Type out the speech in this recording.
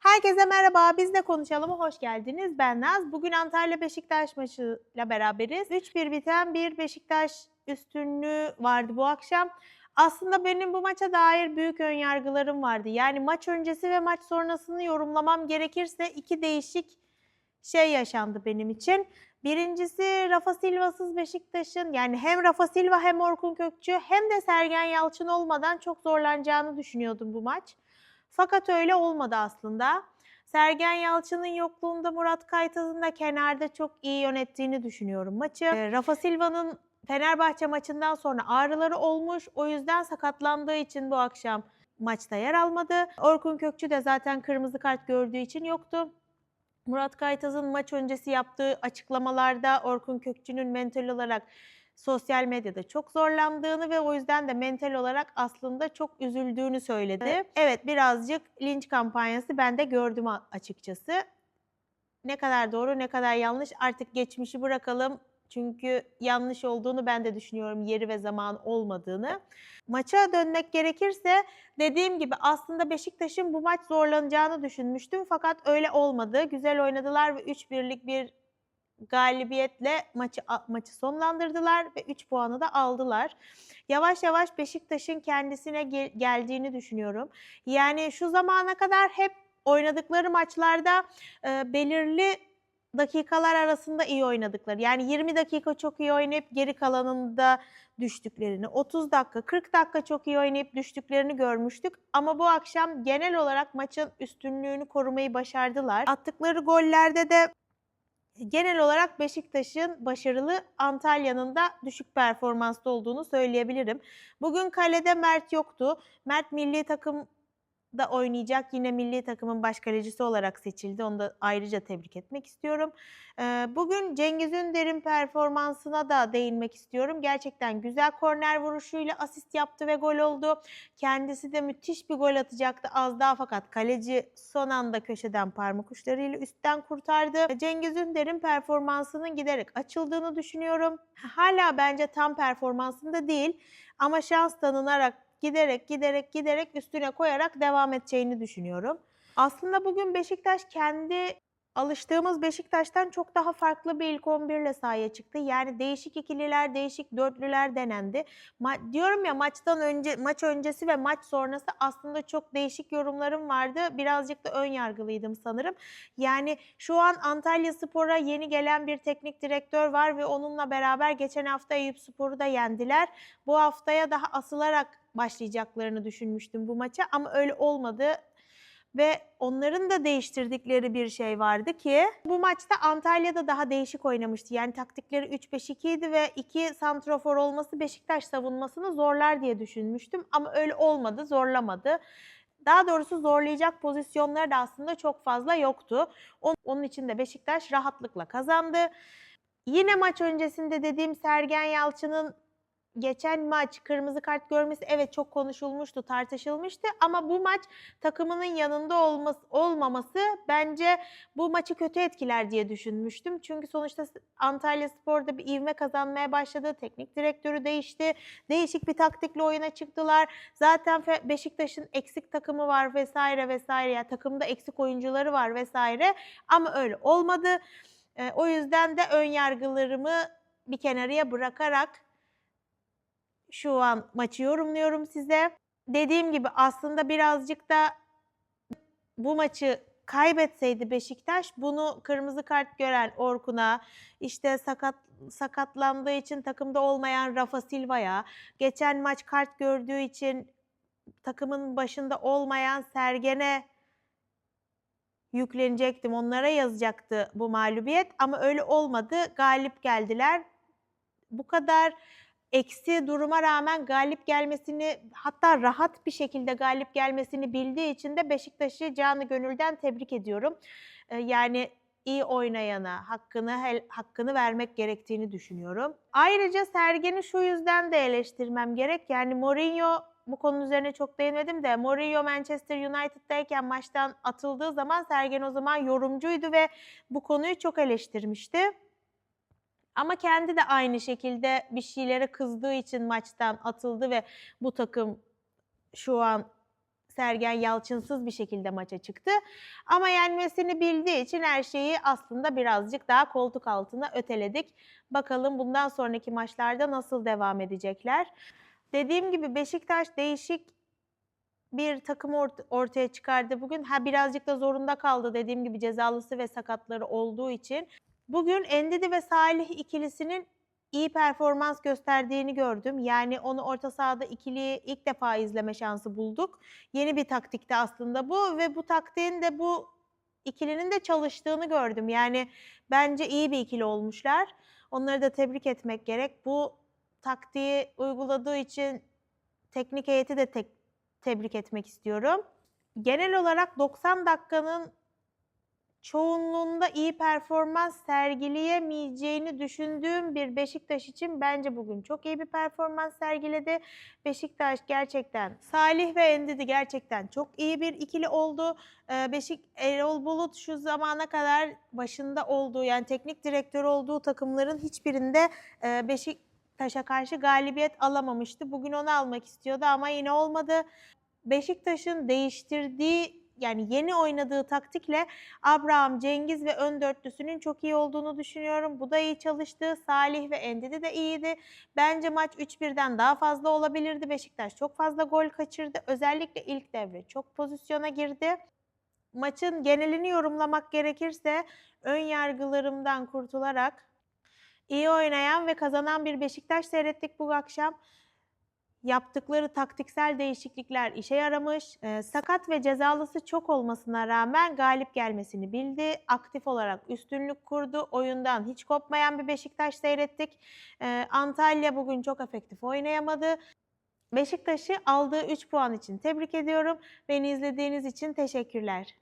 Herkese merhaba, biz de konuşalım. Hoş geldiniz. Ben Naz. Bugün Antalya Beşiktaş maçıyla beraberiz. 3-1 biten bir Beşiktaş üstünlüğü vardı bu akşam. Aslında benim bu maça dair büyük önyargılarım vardı. Yani maç öncesi ve maç sonrasını yorumlamam gerekirse iki değişik şey yaşandı benim için. Birincisi Rafa Silva'sız Beşiktaş'ın yani hem Rafa Silva hem Orkun Kökçü hem de Sergen Yalçın olmadan çok zorlanacağını düşünüyordum bu maç. Fakat öyle olmadı aslında. Sergen Yalçın'ın yokluğunda Murat Kaytaz'ın da kenarda çok iyi yönettiğini düşünüyorum maçı. Ee, Rafa Silva'nın Fenerbahçe maçından sonra ağrıları olmuş. O yüzden sakatlandığı için bu akşam maçta yer almadı. Orkun Kökçü de zaten kırmızı kart gördüğü için yoktu. Murat Kaytaz'ın maç öncesi yaptığı açıklamalarda Orkun Kökçü'nün mental olarak sosyal medyada çok zorlandığını ve o yüzden de mental olarak aslında çok üzüldüğünü söyledi. Evet birazcık linç kampanyası ben de gördüm açıkçası. Ne kadar doğru ne kadar yanlış artık geçmişi bırakalım. Çünkü yanlış olduğunu ben de düşünüyorum yeri ve zaman olmadığını. Maça dönmek gerekirse dediğim gibi aslında Beşiktaş'ın bu maç zorlanacağını düşünmüştüm fakat öyle olmadı. Güzel oynadılar ve 3-1'lik bir galibiyetle maçı maçı sonlandırdılar ve 3 puanı da aldılar. Yavaş yavaş Beşiktaş'ın kendisine gel- geldiğini düşünüyorum. Yani şu zamana kadar hep oynadıkları maçlarda e, belirli dakikalar arasında iyi oynadıkları. Yani 20 dakika çok iyi oynayıp geri kalanında düştüklerini, 30 dakika, 40 dakika çok iyi oynayıp düştüklerini görmüştük. Ama bu akşam genel olarak maçın üstünlüğünü korumayı başardılar. Attıkları gollerde de genel olarak Beşiktaş'ın başarılı, Antalya'nın da düşük performanslı olduğunu söyleyebilirim. Bugün kalede Mert yoktu. Mert milli takımda oynayacak. Yine milli takımın baş kalecisi olarak seçildi. Onu da ayrıca tebrik etmek istiyorum. Ee, Bugün Cengiz Ünder'in performansına da değinmek istiyorum. Gerçekten güzel korner vuruşuyla asist yaptı ve gol oldu. Kendisi de müthiş bir gol atacaktı az daha fakat kaleci son anda köşeden parmak uçlarıyla üstten kurtardı. Cengiz Ünder'in performansının giderek açıldığını düşünüyorum. Hala bence tam performansında değil ama şans tanınarak giderek giderek giderek üstüne koyarak devam edeceğini düşünüyorum. Aslında bugün Beşiktaş kendi alıştığımız Beşiktaş'tan çok daha farklı bir ilk 11 ile sahaya çıktı. Yani değişik ikililer, değişik dörtlüler denendi. Ma- diyorum ya maçtan önce, maç öncesi ve maç sonrası aslında çok değişik yorumlarım vardı. Birazcık da ön yargılıydım sanırım. Yani şu an Antalya Spor'a yeni gelen bir teknik direktör var ve onunla beraber geçen hafta Eyüp Spor'u da yendiler. Bu haftaya daha asılarak başlayacaklarını düşünmüştüm bu maça ama öyle olmadı ve onların da değiştirdikleri bir şey vardı ki bu maçta Antalya'da daha değişik oynamıştı. Yani taktikleri 3-5-2 idi ve 2 santrofor olması Beşiktaş savunmasını zorlar diye düşünmüştüm ama öyle olmadı, zorlamadı. Daha doğrusu zorlayacak pozisyonları da aslında çok fazla yoktu. On- Onun için de Beşiktaş rahatlıkla kazandı. Yine maç öncesinde dediğim Sergen Yalçın'ın geçen maç kırmızı kart görmesi evet çok konuşulmuştu, tartışılmıştı ama bu maç takımının yanında olması, olmaması bence bu maçı kötü etkiler diye düşünmüştüm. Çünkü sonuçta Antalya Spor'da bir ivme kazanmaya başladı. Teknik direktörü değişti. Değişik bir taktikle oyuna çıktılar. Zaten Beşiktaş'ın eksik takımı var vesaire vesaire. Ya takımda eksik oyuncuları var vesaire. Ama öyle olmadı. O yüzden de ön yargılarımı bir kenarıya bırakarak şu an maçı yorumluyorum size. Dediğim gibi aslında birazcık da bu maçı kaybetseydi Beşiktaş bunu kırmızı kart gören Orkun'a, işte sakat sakatlandığı için takımda olmayan Rafa Silva'ya, geçen maç kart gördüğü için takımın başında olmayan Sergen'e yüklenecektim. Onlara yazacaktı bu mağlubiyet ama öyle olmadı. Galip geldiler. Bu kadar eksi duruma rağmen galip gelmesini hatta rahat bir şekilde galip gelmesini bildiği için de Beşiktaş'ı canı gönülden tebrik ediyorum. Ee, yani iyi oynayana hakkını hel- hakkını vermek gerektiğini düşünüyorum. Ayrıca Sergen'i şu yüzden de eleştirmem gerek. Yani Mourinho bu konu üzerine çok değinmedim de Mourinho Manchester United'dayken maçtan atıldığı zaman Sergen o zaman yorumcuydu ve bu konuyu çok eleştirmişti. Ama kendi de aynı şekilde bir şeylere kızdığı için maçtan atıldı ve bu takım şu an Sergen Yalçınsız bir şekilde maça çıktı. Ama yenmesini bildiği için her şeyi aslında birazcık daha koltuk altına öteledik. Bakalım bundan sonraki maçlarda nasıl devam edecekler. Dediğim gibi Beşiktaş değişik bir takım ort- ortaya çıkardı bugün. Ha birazcık da zorunda kaldı dediğim gibi cezalısı ve sakatları olduğu için. Bugün Endidi ve Salih ikilisinin iyi performans gösterdiğini gördüm. Yani onu orta sahada ikiliyi ilk defa izleme şansı bulduk. Yeni bir taktikti aslında bu ve bu taktiğin de bu ikilinin de çalıştığını gördüm. Yani bence iyi bir ikili olmuşlar. Onları da tebrik etmek gerek. Bu taktiği uyguladığı için teknik heyeti de tek, tebrik etmek istiyorum. Genel olarak 90 dakikanın çoğunluğunda iyi performans sergileyemeyeceğini düşündüğüm bir Beşiktaş için bence bugün çok iyi bir performans sergiledi. Beşiktaş gerçekten Salih ve Endidi gerçekten çok iyi bir ikili oldu. Ee, Beşik Erol Bulut şu zamana kadar başında olduğu yani teknik direktör olduğu takımların hiçbirinde e, Beşiktaş'a karşı galibiyet alamamıştı. Bugün onu almak istiyordu ama yine olmadı. Beşiktaş'ın değiştirdiği yani yeni oynadığı taktikle Abraham, Cengiz ve ön dörtlüsünün çok iyi olduğunu düşünüyorum. Bu da iyi çalıştı. Salih ve Endidi de iyiydi. Bence maç 3-1'den daha fazla olabilirdi. Beşiktaş çok fazla gol kaçırdı. Özellikle ilk devre çok pozisyona girdi. Maçın genelini yorumlamak gerekirse ön yargılarımdan kurtularak iyi oynayan ve kazanan bir Beşiktaş seyrettik bu akşam. Yaptıkları taktiksel değişiklikler işe yaramış. Ee, sakat ve cezalısı çok olmasına rağmen galip gelmesini bildi. Aktif olarak üstünlük kurdu. Oyundan hiç kopmayan bir Beşiktaş seyrettik. Ee, Antalya bugün çok efektif oynayamadı. Beşiktaş'ı aldığı 3 puan için tebrik ediyorum. Beni izlediğiniz için teşekkürler.